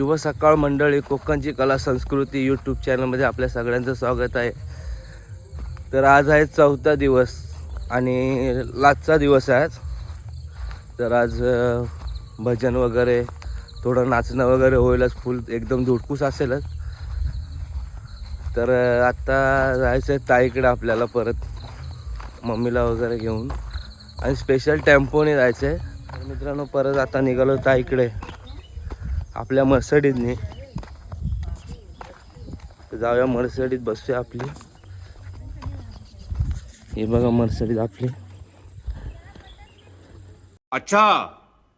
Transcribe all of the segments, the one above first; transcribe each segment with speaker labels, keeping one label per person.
Speaker 1: युव सकाळ मंडळी कोकणची कला संस्कृती यूट्यूब चॅनलमध्ये आपल्या सगळ्यांचं स्वागत आहे. तर आज आहे चौथा दिवस आणि लाचचा दिवस आहे आज. तर आज भजन वगैरे थोडं नाचणं वगैरे होईलच फुल एकदम धुडकूस असेलच. तर आत्ता जायचं आहे ताईकडे आपल्याला परत मम्मीला वगैरे घेऊन. आणि स्पेशल टेम्पोने जायचं आहे मित्रांनो परत आता निघालो ताईकडे. आपल्या मर्सडीजने. जाऊया मर्सडीत बसूया आपली. हे बघा मर्सडीज आपली.
Speaker 2: अच्छा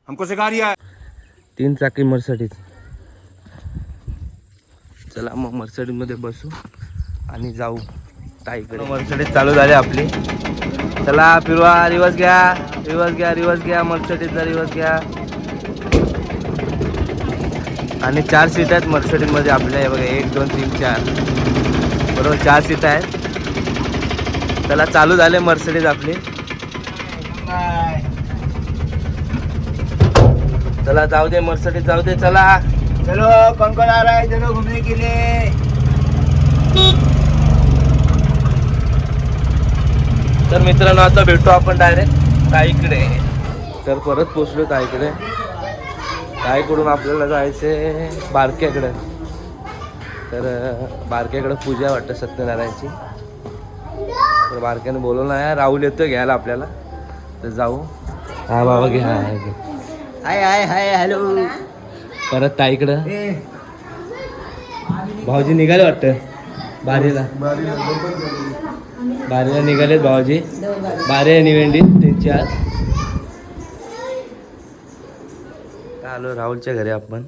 Speaker 2: हमको सिखा रिया है
Speaker 1: तीन चाकी मर्सडीज चला मग मर्सडीजमध्ये बसू आणि जाऊ. ताईकडे. मर्सडीज चालू झाली आपली. चला फिरवा रिवर्स घ्या. रिवर्स घ्या रिवर्स घ्या. मर्सडीजचा रिवर्स घ्या. आणि चार सीट आहेत मर्सडीजमध्ये आपल्या हे बघा एक दोन तीन चार. बरोबर चार सीट आहेत. चला चालू झाले मर्सडीज आपली. चला जाऊ दे मर्सडीज जाऊ दे चला.
Speaker 3: चलो कौन कौन आ रहा है चलो घूमने के लिए.
Speaker 1: तर मित्रांनो आता भेटू आपण डायरेक्ट ताईकडे. तर परत पोचलो ताईकडे. ताईकडून आपल्याला जायचे बारक्याकडे. तर बारक्याकडे पूजा वाटतं सत्यनारायणची. तर बारक्याने बोलवलं आहे राहुल येतोय घ्यायला आपल्याला. तर जाऊ. हा बाबा घे हा
Speaker 3: हाय हाय हाय हॅलो.
Speaker 1: परत ताईकडं. भाऊजी निघाले वाटतं? बारीला. बारीला. निघालेत भाऊजी. बारे निवेंडी त्यांची आज आलो राहुलच्या घरी आपण.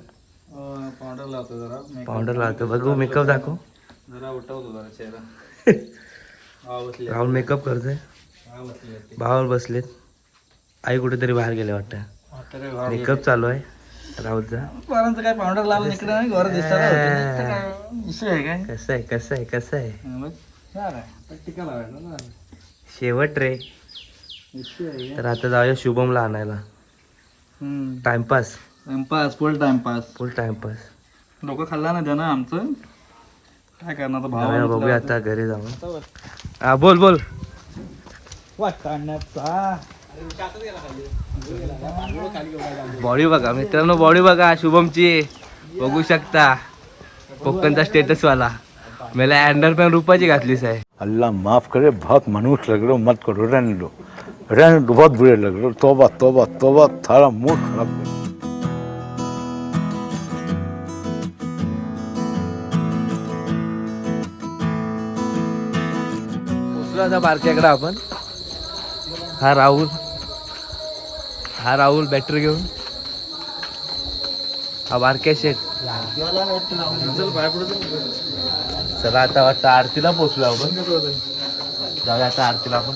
Speaker 3: पावडर लावतो जरा.
Speaker 1: पावडर लावतो. बघू मेकअप दाखव.
Speaker 3: जरा उठवतो जरा चेहरा.
Speaker 1: राहुल मेकअप करतोय. भावावर बसलेत. आई कुठेतरी बाहेर गेले वाटतं. मेकअप चालू आहे राहुलचा.
Speaker 3: पर्यंत काय पावडर लावलं इकडे? नाही घर
Speaker 1: कसं आहे? कसं आहे? कसं आहे? शेवट रे. तर आता जाऊया शुभमला आणायला. Timepass
Speaker 3: timepass full timepass
Speaker 1: full timepass
Speaker 3: लोक खाल्ला ना त्यानं आमचं? काय करणार भाव
Speaker 1: बघूया आता. घरी जाऊन. हा बोल बोल.
Speaker 3: वाटाण्याचा
Speaker 1: बॉडी बघा मित्रांनो बॉडी बघा शुभमची. बघू शकता. कोकणचा स्टेटस वाला. मला अंडरपॅन रुपाची घातलीच आहे.
Speaker 4: अल्लाह माफ करे बहुत मनुष्य लग रहे हो मत करो रहने रहने दो बहुत बुरे लग रहे हो तोबा तोबा तोबा थारा मूड खराब
Speaker 1: पोचलो आता बारक्याकडे आपण. हा राहुल. हा राहुल बॅटरी घेऊन. हा बारक्या शेट चला आता वाटतं आरतीला पोचलो आपण. जाऊया आता आरतीला आपण.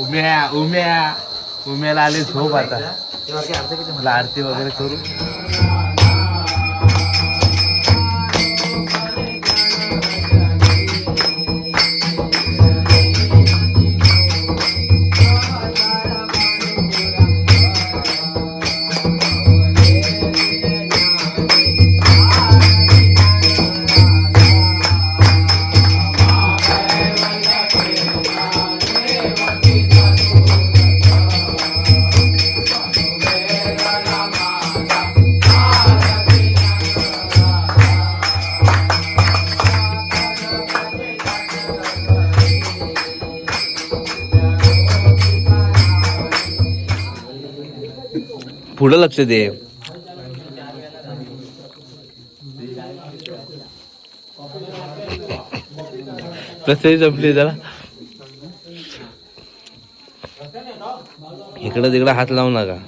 Speaker 1: उम्या उम्या. उम्याला आले झोप आता. आरती वगैरे करू. पुढं लक्ष दे. प्रत्येक जपली जरा इकडं तिकडं हात लावू नका.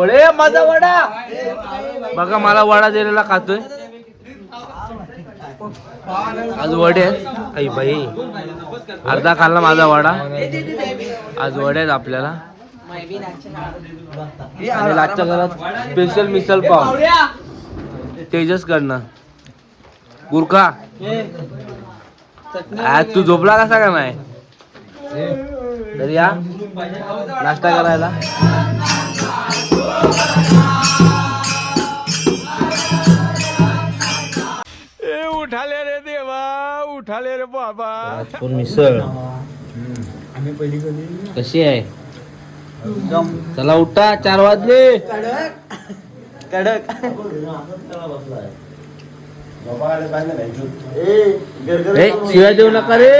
Speaker 1: आता वडे माझा वडा. बघा मला वडा दिलेला खातोय. आज वडे आहेत. आई बाई. अर्धा खाल्ला माझा वडा. आज वडे आहेत आपल्याला. आणि लाटच्या घरात स्पेशल मिसल पाव. तेजस कडनं गुरखा. आज तू झोपला कसा का नाही? तर या. नाश्ता करायला.
Speaker 4: उठाले रे बाबा.
Speaker 1: पण मिसळ कशी आहे? चला उठा चार वाजले. ए, शिव्या देऊ नका रे.